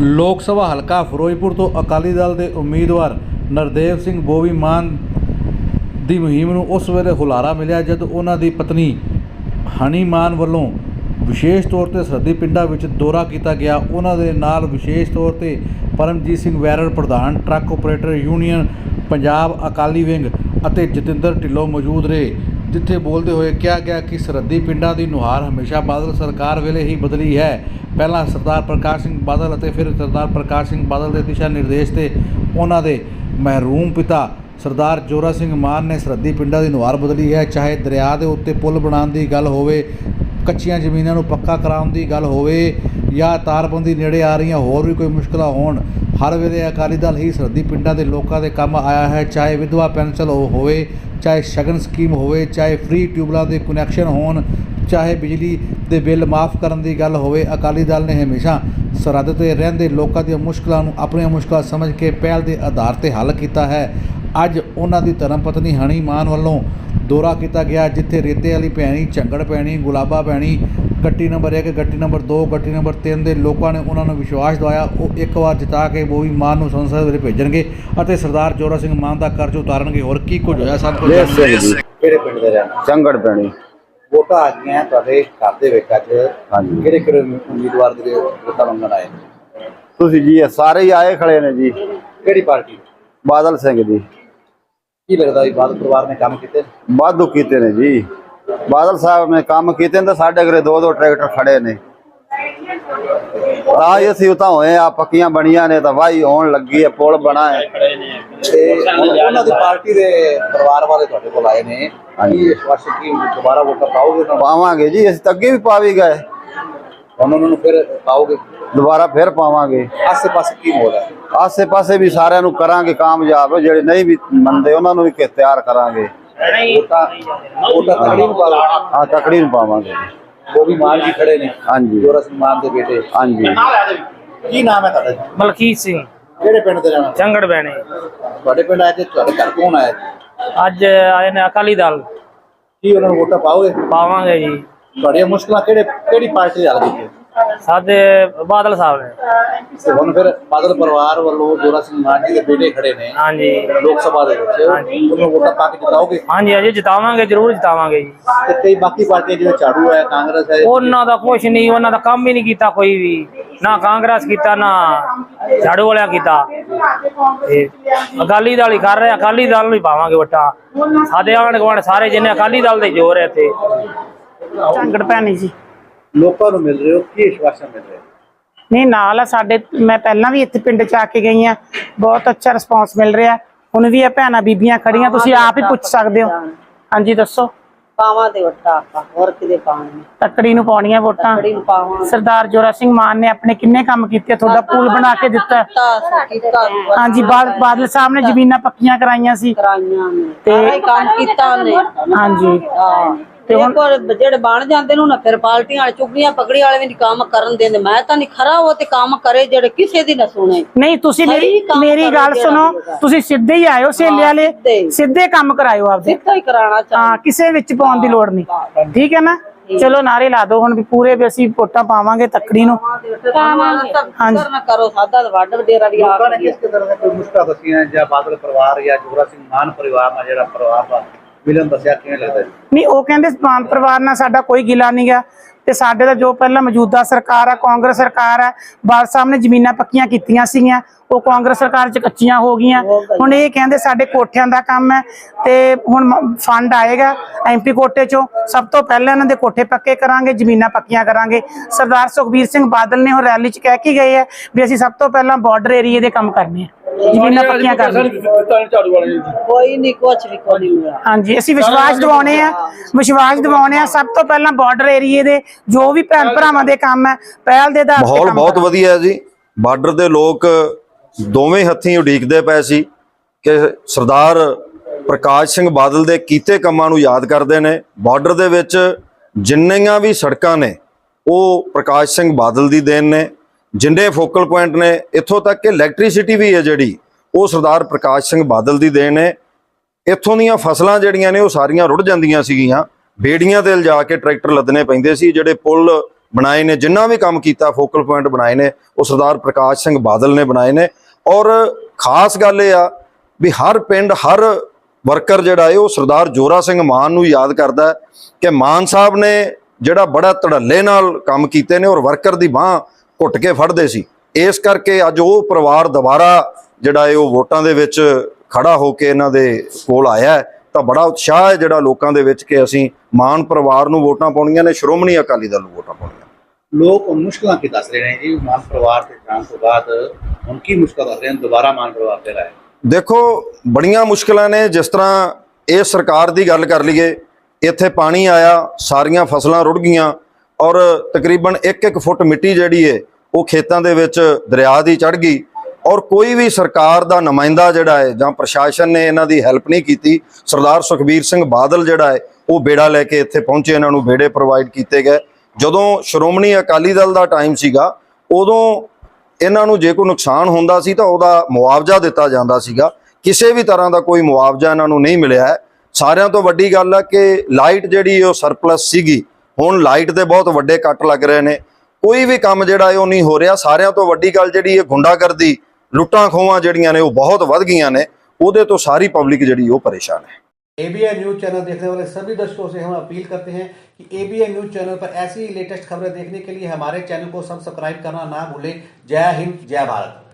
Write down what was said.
ਲੋਕ ਸਭਾ ਹਲਕਾ ਫਿਰੋਜ਼ਪੁਰ ਤੋਂ ਅਕਾਲੀ ਦਲ ਦੇ ਉਮੀਦਵਾਰ ਨਰਦੇਵ ਸਿੰਘ ਬੋਵੀ ਮਾਨ ਦੀ ਮੁਹਿੰਮ ਨੂੰ ਉਸ ਵੇਲੇ ਹੁਲਾਰਾ ਮਿਲਿਆ ਜਦ ਉਹਨਾਂ ਦੀ ਪਤਨੀ ਹਨੀ ਮਾਨ ਵੱਲੋਂ ਵਿਸ਼ੇਸ਼ ਤੌਰ ਤੇ ਸਰਦੀ ਪਿੰਡਾਂ ਵਿੱਚ ਦੌਰਾ ਕੀਤਾ ਗਿਆ। ਉਹਨਾਂ ਦੇ ਨਾਲ ਵਿਸ਼ੇਸ਼ ਤੌਰ ਤੇ ਪਰਮਜੀਤ ਸਿੰਘ ਵੈਰਰ ਪ੍ਰਧਾਨ truck operator union, Punjab Akali wing ਅਤੇ ਜਤਿੰਦਰ ਢਿੱਲੋਂ ਮੌਜੂਦ ਰਹੇ। ਜਿੱਥੇ ਬੋਲਦੇ ਹੋਏ ਕਿਹਾ ਗਿਆ ਕਿ ਸਰਹੱਦੀ ਪਿੰਡਾਂ ਦੀ ਨੁਹਾਰ ਹਮੇਸ਼ਾ ਬਾਦਲ ਸਰਕਾਰ ਵੇਲੇ ਹੀ ਬਦਲੀ ਹੈ। ਪਹਿਲਾਂ ਸਰਦਾਰ ਪ੍ਰਕਾਸ਼ ਸਿੰਘ ਬਾਦਲ ਅਤੇ ਫਿਰ ਸਰਦਾਰ ਪ੍ਰਕਾਸ਼ ਸਿੰਘ ਬਾਦਲ ਦੇ ਦਿਸ਼ਾ ਨਿਰਦੇਸ਼ ਤੇ ਉਹਨਾਂ ਦੇ ਮਹਿਰੂਮ ਪਿਤਾ ਸਰਦਾਰ ਜੋਰਾ ਸਿੰਘ ਮਾਨ ਨੇ ਸਰਹੱਦੀ ਪਿੰਡਾਂ ਦੀ ਨੁਹਾਰ ਬਦਲੀ ਹੈ। ਚਾਹੇ ਦਰਿਆ ਦੇ ਉੱਤੇ ਪੁਲ ਬਣਾਉਣ ਦੀ ਗੱਲ ਹੋਵੇ, ਕੱਚੀਆਂ ਜ਼ਮੀਨਾਂ ਨੂੰ ਪੱਕਾ ਕਰਾਉਣ ਦੀ ਗੱਲ ਹੋਵੇ ਜਾਂ ਤਾਰਬੰਦੀ ਨੇੜੇ ਆ ਰਹੀਆਂ ਹੋਰ ਵੀ ਕੋਈ ਮੁਸ਼ਕਲਾਂ ਹੋਣ ਹਰ ਵੇਲੇ ਅਕਾਲੀ ਦਲ ਹੀ ਸਰਹੱਦੀ ਪਿੰਡਾਂ ਦੇ ਲੋਕਾਂ ਦੇ ਕੰਮ ਆਇਆ ਹੈ, ਚਾਹੇ ਵਿਧਵਾ ਪੈਨਸ਼ਨ ਹੋ- ਹੋਵੇ, ਚਾਹੇ ਸ਼ਗਨ ਸਕੀਮ ਹੋਵੇ, ਚਾਹੇ ਫ੍ਰੀ ਟਿਊਬਲਾਂ ਦੇ ਕਨੈਕਸ਼ਨ ਹੋਣ, ਚਾਹੇ ਬਿਜਲੀ ਦੇ ਬਿੱਲ ਮਾਫ ਕਰਨ ਦੀ ਗੱਲ ਹੋਵੇ, ਅਕਾਲੀ ਦਲ ਨੇ ਹਮੇਸ਼ਾ ਸਰਹੱਦ ਤੇ ਰਹਿੰਦੇ ਲੋਕਾਂ ਦੀਆਂ ਮੁਸ਼ਕਲਾਂ ਨੂੰ ਆਪਣੀਆਂ ਮੁਸ਼ਕਲਾਂ ਸਮਝ ਕੇ ਪਹਿਲ ਦੇ ਆਧਾਰ ਤੇ ਹੱਲ ਕੀਤਾ ਹੈ। ਅੱਜ ਉਹਨਾਂ ਦੀ ਧਰਮ ਪਤਨੀ ਹਣੀ ਮਾਨ ਵੱਲੋਂ ਦੌਰਾ ਕੀਤਾ ਗਿਆ, ਜਿੱਥੇ ਰੇਤੇ ਵਾਲੀ Bhaini, Jhangar Paini Gulaba Bhaini Gatti number 1 Gatti number 2 Gatti number 3 ਦੇ ਲੋਕਾਂ ਨੇ ਉਹਨਾਂ ਨੂੰ ਵਿਸ਼ਵਾਸ ਦਿਵਾਇਆ ਉਹ ਇੱਕ ਵਾਰ ਜਿਤਾ ਕੇ ਬੋਵੀ ਮਾਨ ਨੂੰ ਸੰਸਦ ਵਿੱਚ ਭੇਜਣਗੇ ਅਤੇ ਸਰਦਾਰ ਜੋਰਾ ਸਿੰਘ ਮਾਨ ਦਾ ਕਰਜ਼ ਉਤਾਰਨਗੇ। ਹੋਰ ਕੀ ਕੁਝ ਹੋਇਆ? ਸਭ ਕੁਝ ਜੀ ਕਿਹੜੇ ਪਿੰਡ ਦੇ ਰਹਿਣ ਚੰਗੜ ਪੈਣੀ। ਵੋਟਾਂ ਆ ਗਈਆਂ ਤੁਹਾਡੇ ਘਰ ਦੇ ਵਿੱਚ ਅੱਜ। ਹਾਂਜੀ। ਕਿਹੜੇ ਕਿਹੜੇ ਉਮੀਦਵਾਰ ਦੇ ਵੋਟਾਂ ਮੰਗਣ ਆਏ? ਤੁਸੀਂ ਜੀ ਸਾਰੇ ਹੀ ਆਏ ਖੜੇ ਨੇ ਜੀ। ਕਿਹੜੀ ਪਾਰਟੀ? ਬਾਦਲ ਸਿੰਘ ਜੀ। ਕੀ ਲੱਗਦਾ ਵੀ ਬਾਦਲ ਪਰਿਵਾਰ ਨੇ ਕੰਮ ਕੀਤੇ? ਵਾਧੂ ਕੀਤੇ ਨੇ ਜੀ। ਬਾਦਲ ਸਾਹਿਬ ਨੇ ਕੰਮ ਕੀਤੇ ਤਾਂ ਸਾਡੇ ਘਰੇ ਦੋ ਦੋ ਟਰੈਕਟਰ ਖੜੇ ਨੇ। ਤਾਂ ਹੀ ਅਸੀਂ ਉਤਾਂ ਹੋਏ ਆ ਪੱਕੀਆਂ ਬਣੀਆਂ ਨੇ ਤਾਂ ਵਾਹੀ ਹੋਣ ਲੱਗੀ ਹੈ ਪੁਲ ਬਣਾ ਹੈ। ਤੇ ਹੁਣ ਉਹਨਾਂ ਦੀ ਪਾਰਟੀ ਦੇ ਪਰਿਵਾਰ ਵਾਲੇ ਤੁਹਾਡੇ ਕੋਲ ਆਏ ਨੇ। ਕੀ ਇਸ ਵਾਰ ਕੀ ਦੁਬਾਰਾ ਵੋਟਾਂ ਪਾਓਗੇ ਪਾਵਾਂਗੇ ਜੀ ਅਸੀਂ ਅੱਗੇ ਵੀ ਪਾ ਵੀ ਗਏ। ਉਹਨਾਂ ਨੂੰ ਫਿਰ ਪਾਓਗੇ? ਦੁਬਾਰਾ ਫਿਰ ਪਾਵਾਂਗੇ। ਆਸੇ ਪਾਸੇ ਕੀ ਮੋਲ ਹੈ? ਆਸੇ ਪਾਸੇ ਵੀ ਸਾਰਿਆਂ ਨੂੰ ਕਰਾਂਗੇ ਕਾਮਯਾਬ ਜਿਹੜੇ ਨਹੀਂ ਵੀ ਮੰਨਦੇ ਉਹਨਾਂ ਨੂੰ ਵੀ ਕਿ ਤਿਆਰ ਕਰਾਂਗੇ। ਤਕੜੀ ਨੂੰ ਪਾਓ ਆ ਤਕੜੀ ਨੂੰ ਪਾਵਾਂਗੇ। ਉਹ ਵੀ ਮਾਨ ਜੀ ਖੜੇ ਨੇ। ਹਾਂਜੀ। ਜੋਰਾ ਸਿੰਘ ਮਾਨ ਦੇ ਬੇਟੇ। ਹਾਂਜੀ। ਕੀ ਨਾਮ ਹੈ ਤੁਹਾਡਾ ਜੀ? ਮਲਕੀਤ ਸਿੰਘ। ਕਿਹੜੇ ਪਿੰਡ ਦੇ ਰਹਿਣ ਚੰਗੜ ਬੈਣੇ ਤੁਹਾਡੇ ਪਿੰਡ ਆਏ ਤੇ ਤੁਹਾਡੇ ਘਰ ਕੌਣ ਆਇਆ ਅੱਜ ਆਏ ਨੇ ਅਕਾਲੀ ਦਲ। ਕੀ ਉਹਨਾਂ ਨੂੰ ਵੋਟਾਂ ਪਾਓਗੇ? ਪਾਵਾਂਗੇ ਜੀ। ਤੁਹਾਡੀਆਂ ਮੁਸ਼ਕਲਾਂ ਕਿਹੜੇ ਕਿਹੜੀ ਪਾਰਟੀ ਹੱਲ ਕੀਤੀ ਸਾਡੇ ਬਾਦਲ ਸਾਹਿਬ ਨੇ। ਤੇ ਹੁਣ ਫਿਰ ਬਾਦਲ ਪਰਿਵਾਰ ਵੱਲੋਂ ਜੋਰਾ ਸਿੰਘ ਮਾਨ ਜੀ ਦੇ ਬੇਟੇ ਖੜੇ ਨੇ। ਹਾਂਜੀ। ਲੋਕ ਸਭਾ ਦੇ ਵਿੱਚ। ਹਾਂਜੀ। ਉਹਨੂੰ ਵੋਟਾਂ ਪਾ ਕੇ ਜਿਤਾਓਗੇ? ਹਾਂਜੀ ਅਜੇ ਜਿਤਾਵਾਂਗੇ ਜ਼ਰੂਰ ਜਿਤਾਵਾਂਗੇ ਜੀ। ਤੇ ਕਈ ਬਾਕੀ ਪਾਰਟੀਆਂ ਜਿਵੇਂ ਝਾੜੂ ਹੈ ਕਾਂਗਰਸ ਹੈ ਉਹਨਾਂ ਦਾ ਕੁਛ ਨਹੀਂ ਉਹਨਾਂ ਦਾ ਕੰਮ ਹੀ ਨਹੀਂ ਕੀਤਾ ਕੋਈ ਵੀ। ਨਾ ਕਾਂਗਰਸ ਕੀਤਾ ਨਾ ਝਾੜੂ ਵਾਲਿਆਂ ਕੀਤਾ। ਤੇ ਅਕਾਲੀ ਦਲ ਹੀ ਕਰ ਰਿਹਾ ਅਕਾਲੀ ਦਲ ਨੂੰ ਹੀ ਪਾਵਾਂਗੇ ਵੋਟਾਂ। ਸਾਡੇ ਆਂਢ ਗੁਆਂਢ ਸਾਰੇ ਜਿੰਨੇ ਅਕਾਲੀ ਦਲ ਦੇ ਜ਼ੋਰ ਹੈ ਇੱਥੇ। ਝੰਗੜ ਪੈਣੀ ਜੀ। ਲੋਕਾਂ ਨੂੰ ਮਿਲ ਰਹੇ ਹੋ? ਕੀ ਵਿਸ਼ਵਾਸਾਂ ਮਿਲ ਰਿਹਾ ਨਹੀਂ ਨਾਲ ਆ ਸਾਡੇ ਮੈਂ ਪਹਿਲਾਂ ਵੀ ਇੱਥੇ ਪਿੰਡ ਚ ਆ ਕੇ ਗਈ ਆ। ਬਹੁਤ ਅੱਛਾ ਰਿਸਪੌਂਸ ਮਿਲ ਰਿਹਾ। ਹੁਣ ਵੀ ਇਹ ਭੈਣਾਂ ਬੀਬੀਆਂ ਖੜੀਆਂ ਤੁਸੀਂ ਆਪ ਹੀ ਪੁੱਛ ਸਕਦੇ ਹੋ। ਹਾਂਜੀ ਦੱਸੋ। ਪਾਵਾਂ ਤੇ ਵਟਾ ਆਪਾਂ ਹੋਰ ਕਿਤੇ ਪਾਵਾਂਗੇ ਤੱਕੜੀ ਨੂੰ ਪਾਉਣੀਆਂ ਵੋਟਾਂ। ਨੂੰ ਪਾਵਾਂ। ਸਰਦਾਰ ਜੋਰਾ ਸਿੰਘ ਮਾਨ ਨੇ ਆਪਣੇ ਕਿੰਨੇ ਕੰਮ ਕੀਤੇ ਤੁਹਾਡਾ ਪੁਲ ਬਣਾ ਕੇ ਦਿੱਤਾ। ਹਾਂਜੀ ਬਾਦ- ਬਾਦਲ ਸਾਹਿਬ ਨੇ ਜ਼ਮੀਨਾਂ ਪੱਕੀਆਂ ਕਰਾਈਆਂ ਸੀ। ਕਰਾਈਆਂ ਨੇ। ਤੇ- ਕੰਮ ਕੀਤਾ ਉਹਨੇ। ਹਾਂਜੀ। ਹਾਂ। ਤੇ ਵਾਰ ਜਿਹੜੇ ਬਣ ਜਾਂਦੇ ਨੂੰ ਨਾ ਫਿਰ ਪਾਲਟੀਆਂ ਵਾਲੇ ਚੁਗਲੀਆਂ ਪਕੜੀ ਵਾਲੇ ਵੀ ਨੀ ਕੰਮ ਕਰਨ ਦਿੰਦੇ। ਮੈਂ ਤਾਂ ਨਹੀਂ ਖਰਾ ਉਹ ਤੇ ਕੰਮ ਕਰੇ ਜਿਹੜੇ ਕਿਸੇ ਦੀ ਨਾ ਸੁਣੇ। ਨਹੀਂ ਤੁਸੀਂ ਮੇਰੀ ਸਹੀ ਕੰਮ ਮੇਰੀ ਕਰੋ ਗੱਲ ਜਿਹੜਾ ਸੁਣੋ। ਜਿਹੜਾ। ਤੁਸੀਂ ਸਿੱਧੇ ਹੀ ਆਇਓ ਸੇਲੇ ਵਾਲੇ। ਸਿੱਧੇ। ਸਿੱਧੇ ਕੰਮ ਕਰਾਇਓ ਆਪਦੇ। ਸਿੱਧਾ ਹੀ ਕਰਾਣਾ ਹਾਂ ਚਾਹੀਦਾ ਕਿਸੇ ਵਿੱਚ ਪਾਉਣ ਦੀ ਲੋੜ ਨਹੀਂ ਠੀਕ ਹੈ ਨਾ? ਚਲੋ ਨਾਰੇ ਲਾ ਦਿਓ ਹੁਣ ਵੀ ਪੂਰੇ ਵੀ ਅਸੀਂ ਵੋਟਾਂ ਪਾਵਾਂਗੇ ਤੱਕੜੀ ਨੂੰ। ਕਰੋ ਸਾਦਾ ਤਾਂ ਵੱਡ ਵਡੇਰਾ ਦੀ ਆਪ ਲੋਕਾਂ ਨੇ ਕਿਸ ਤਰ੍ਹਾਂ ਦਾ ਕੋਈ ਮੁਸ਼ਕਲਾਂ ਦੱਸੀਆਂ ਜਾਂ ਬਾਦਲ ਪਰਿਵਾਰ ਜਾਂ ਜੋਰਾ ਸਿੰਘ ਮਾਨ ਪਰਿਵਾਰ ਨਾਲ ਜਿਹੜਾ ਪਰਿਵਾਰ ਦਾ ਮਿਲਨ ਦੱਸਿਆ ਕਿਵੇਂ ਲੱਗਦਾ ਜੀ? ਨਹੀਂ ਉਹ ਕਹਿੰਦੇ ਮਾਨ ਪਰਿਵਾਰ ਨਾਲ ਸਾਡਾ ਕੋਈ ਗਿਲਾ ਨਹੀਂ ਗਾ ਤੇ ਸਾਡੇ ਦਾ ਜੋ ਪਹਿਲਾਂ ਮੌਜੂਦਾ ਸਰਕਾਰ ਆ ਕਾਂਗਰਸ ਸਰਕਾਰ ਆ ਬਾਦ ਸਾਹਿਬ ਨੇ ਜ਼ਮੀਨਾਂ ਪੱਕੀਆਂ ਕੀਤੀਆਂ ਸੀਗੀਆਂ ਉਹ ਕਾਂਗਰਸ ਸਰਕਾਰ ਚ ਕੱਚੀਆਂ ਹੋ ਗਈਆਂ। ਹੁਣ ਇਹ ਕਹਿੰਦੇ ਸਾਡੇ ਕੋਠਿਆਂ ਦਾ ਕੰਮ ਹੈ ਤੇ ਹੁਣ ਫੰਡ ਆਏਗਾ ਐਮਪੀ ਕੋਟੇ ਚੋਂ। ਸਭ ਤੋਂ ਪਹਿਲਾਂ ਇਹਨਾਂ ਦੇ ਕੋਠੇ ਪੱਕੇ ਕਰਾਂਗੇ ਜ਼ਮੀਨਾਂ ਪੱਕੀਆਂ ਕਰਾਂਗੇ। ਸਰਦਾਰ ਸੁਖਬੀਰ ਸਿੰਘ ਬਾਦਲ ਨੇ ਉਹ ਰੈਲੀ ਚ ਕਹਿ ਕੇ ਗਏ ਆ ਵੀ ਅਸੀਂ ਸਭ ਤੋਂ ਪਹਿਲਾਂ ਬਾਰਡਰ ਏਰੀਏ ਦੇ ਕੰਮ ਕਰਨੇ ਆ। ਜ਼ਮੀਨਾਂ ਪੱਕੀਆਂ ਕਰਨੀਆਂ ਕੋਈ ਨਹੀਂ ਕੁਛ ਵੀ ਕੋਈ ਨਹੀਂ ਹੋਇਆ। ਹਾਂਜੀ ਅਸੀਂ ਵਿਸ਼ਵਾਸ ਦਿਵਾਉਣੇ ਆ ਵਿਸ਼ਵਾਸ ਦਿਵਾਉਣੇ ਆ ਸਭ ਤੋਂ ਪਹਿਲਾਂ ਬਾਰਡਰ ਏਰੀਏ ਦੇ ਜੋ ਵੀ ਭੈਣ ਭਰਾਵਾਂ ਦੇ ਕੰਮ ਹੈ ਪਹਿਲ ਦੇ ਆਧਾਰ ਤੇ ਮਾਹੌਲ ਬਹੁਤ ਕਰੋ। ਵਧੀਆ ਜੀ। ਬਾਰਡਰ ਦੇ ਲੋਕ ਦੋਵੇਂ ਹੱਥੀਂ ਉਡੀਕਦੇ ਪਏ ਸੀ ਕਿ ਸਰਦਾਰ ਪ੍ਰਕਾਸ਼ ਸਿੰਘ ਬਾਦਲ ਦੇ ਕੀਤੇ ਕੰਮਾਂ ਨੂੰ ਯਾਦ ਕਰਦੇ ਨੇ। ਬਾਰਡਰ ਦੇ ਵਿੱਚ ਜਿੰਨੀਆਂ ਵੀ ਸੜਕਾਂ ਨੇ ਉਹ ਪ੍ਰਕਾਸ਼ ਸਿੰਘ ਬਾਦਲ ਦੀ ਦੇਣ ਨੇ। ਜਿੰਨੇ ਫੋਕਲ ਪੁਆਇੰਟ ਨੇ, ਇੱਥੋਂ ਤੱਕ ਕਿ ਇਲੈਕਟ੍ਰਿਸਿਟੀ ਵੀ ਹੈ ਜਿਹੜੀ, ਉਹ ਸਰਦਾਰ ਪ੍ਰਕਾਸ਼ ਸਿੰਘ ਬਾਦਲ ਦੀ ਦੇਣ ਨੇ। ਇੱਥੋਂ ਦੀਆਂ ਫਸਲਾਂ ਜਿਹੜੀਆਂ ਨੇ, ਉਹ ਸਾਰੀਆਂ ਰੁੜ ਜਾਂਦੀਆਂ ਸੀਗੀਆਂ। ਬੇੜੀਆਂ ਤੇ ਲਿਜਾ ਕੇ ਟਰੈਕਟਰ ਲੱਦਣੇ ਪੈਂਦੇ ਸੀ, ਜਿਹੜੇ ਪੁਲ ਬਣਾਏ ਨੇ, ਜਿੰਨਾ ਵੀ ਕੰਮ ਕੀਤਾ, ਫੋਕਲ ਪੁਆਇੰਟ ਬਣਾਏ ਨੇ, ਉਹ ਸਰਦਾਰ ਪ੍ਰਕਾਸ਼ ਸਿੰਘ ਬਾਦਲ ਨੇ ਬਣਾਏ ਨੇ। ਔਰ ਖਾਸ ਗੱਲ ਇਹ ਆ ਵੀ ਹਰ ਪਿੰਡ, ਹਰ ਵਰਕਰ ਜਿਹੜਾ ਹੈ ਉਹ ਸਰਦਾਰ ਜੋਰਾ ਸਿੰਘ ਮਾਨ ਨੂੰ ਯਾਦ ਕਰਦਾ ਕਿ ਮਾਨ ਸਾਹਿਬ ਨੇ ਜਿਹੜਾ ਬੜਾ ਧੜੱਲੇ ਨਾਲ ਕੰਮ ਕੀਤੇ ਨੇ, ਔਰ ਵਰਕਰ ਦੀ ਬਾਹ ਘੁੱਟ ਕੇ ਫੜਦੇ ਸੀ। ਇਸ ਕਰਕੇ ਅੱਜ ਉਹ ਪਰਿਵਾਰ ਦੁਬਾਰਾ ਜਿਹੜਾ ਹੈ ਉਹ ਵੋਟਾਂ ਦੇ ਵਿੱਚ ਖੜਾ ਹੋ ਕੇ ਇਹਨਾਂ ਦੇ ਕੋਲ ਆਇਆ ਤਾਂ ਬੜਾ ਉਤਸ਼ਾਹ ਹੈ ਜਿਹੜਾ ਲੋਕਾਂ ਦੇ ਵਿੱਚ ਕਿ ਅਸੀਂ ਮਾਨ ਪਰਿਵਾਰ ਨੂੰ ਵੋਟਾਂ ਪਾਉਣੀਆਂ ਨੇ ਸ਼੍ਰੋਮਣੀ ਅਕਾਲੀ ਦਲ ਨੂੰ ਵੋਟਾਂ ਪਾਉਣੀਆਂ। ਲੋਕ ਮੁਸ਼ਕਲਾਂ ਕੀ ਦੱਸ ਰਹੇ ਨੇ ਜੀ? ਮਾਨ ਪਰਿਵਾਰ ਤੇ ਜਾਣ ਤੋਂ ਬਾਅਦ ਹੁਣ ਕੀ ਮੁਸ਼ਕਲ ਦੱਸ ਰਹੇ ਨੇ? ਦੁਬਾਰਾ ਮਾਨ ਪਰਿਵਾਰ ਤੇ ਰਾਏ ਦੇਖੋ ਬੜੀਆਂ ਮੁਸ਼ਕਲਾਂ ਨੇ। ਜਿਸ ਤਰ੍ਹਾਂ ਇਹ ਸਰਕਾਰ ਦੀ ਗੱਲ ਕਰ ਲਈਏ ਇੱਥੇ ਪਾਣੀ ਆਇਆ ਸਾਰੀਆਂ ਫਸਲਾਂ ਰੁੜ ਗਈਆਂ। ਔਰ ਤਕਰੀਬਨ 1-1 ਫੁੱਟ ਮਿੱਟੀ ਜਿਹੜੀ ਏ, ਉਹ ਖੇਤਾਂ ਦੇ ਵਿੱਚ ਦਰਿਆ ਦੀ ਚੜ ਗਈ। ਔਰ ਕੋਈ ਵੀ ਸਰਕਾਰ ਦਾ ਨੁਮਾਇੰਦਾ ਜਿਹੜਾ ਹੈ ਜਾਂ ਪ੍ਰਸ਼ਾਸਨ ਨੇ ਇਹਨਾਂ ਦੀ ਹੈਲਪ ਨਹੀਂ ਕੀਤੀ, ਸਰਦਾਰ ਸੁਖਬੀਰ ਸਿੰਘ ਬਾਦਲ ਜਿਹੜਾ ਹੈ ਉਹ ਬੇੜਾ ਲੈ ਕੇ ਇੱਥੇ ਪਹੁੰਚੇ, ਇਹਨਾਂ ਨੂੰ ਬੇੜੇ ਪ੍ਰੋਵਾਈਡ ਕੀਤੇ ਗਏ। ਜਦੋਂ ਸ਼੍ਰੋਮਣੀ ਅਕਾਲੀ ਦਲ ਦਾ ਟਾਈਮ ਸੀਗਾ, ਉਦੋਂ ਇਹਨਾਂ ਨੂੰ ਜੇ ਕੋਈ ਨੁਕਸਾਨ ਹੁੰਦਾ ਸੀ ਤਾਂ ਉਹਦਾ ਮੁਆਵਜ਼ਾ ਦਿੱਤਾ ਜਾਂਦਾ ਸੀਗਾ। ਕਿਸੇ ਵੀ ਤਰ੍ਹਾਂ ਦਾ ਕੋਈ ਮੁਆਵਜ਼ਾ ਇਹਨਾਂ ਨੂੰ ਨਹੀਂ ਮਿਲਿਆ ਹੈ। ਸਾਰਿਆਂ ਤੋਂ ਵੱਡੀ ਗੱਲ ਹੈ ਕਿ ਲਾਈਟ ਜਿਹੜੀ ਉਹ ਸਰਪਲਸ ਸੀਗੀ। ਹੁਣ ਲਾਈਟ ਦੇ ਬਹੁਤ ਵੱਡੇ ਕੱਟ ਲੱਗ ਰਹੇ ਨੇ ਕੋਈ ਵੀ ਕੰਮ ਜਿਹੜਾ ਹੈ ਉਹ ਨਹੀਂ ਹੋ ਰਿਹਾ ਸਾਰਿਆਂ ਤੋਂ ਵੱਡੀ ਗੱਲ ਜਿਹੜੀ ਹੈ ਗੁੰਡਾਗਰਦੀ ਲੁੱਟਾਂ ਖੋਹਾਂ ਜਿਹੜੀਆਂ ਨੇ ਉਹ ਬਹੁਤ ਵੱਧ ਗਈਆਂ ਨੇ ਉਹਦੇ ਤੋਂ ਸਾਰੀ ਪਬਲਿਕ ਜਿਹੜੀ ਉਹ ਪਰੇਸ਼ਾਨ ਹੈ एबीएन न्यूज चैनल देखने वाले सभी दर्शकों से हम अपील करते हैं कि एबीएन न्यूज चैनल पर ऐसी लेटेस्ट खबरें देखने के लिए हमारे चैनल को सब्सक्राइब करना ना भूलें जय हिंद जय भारत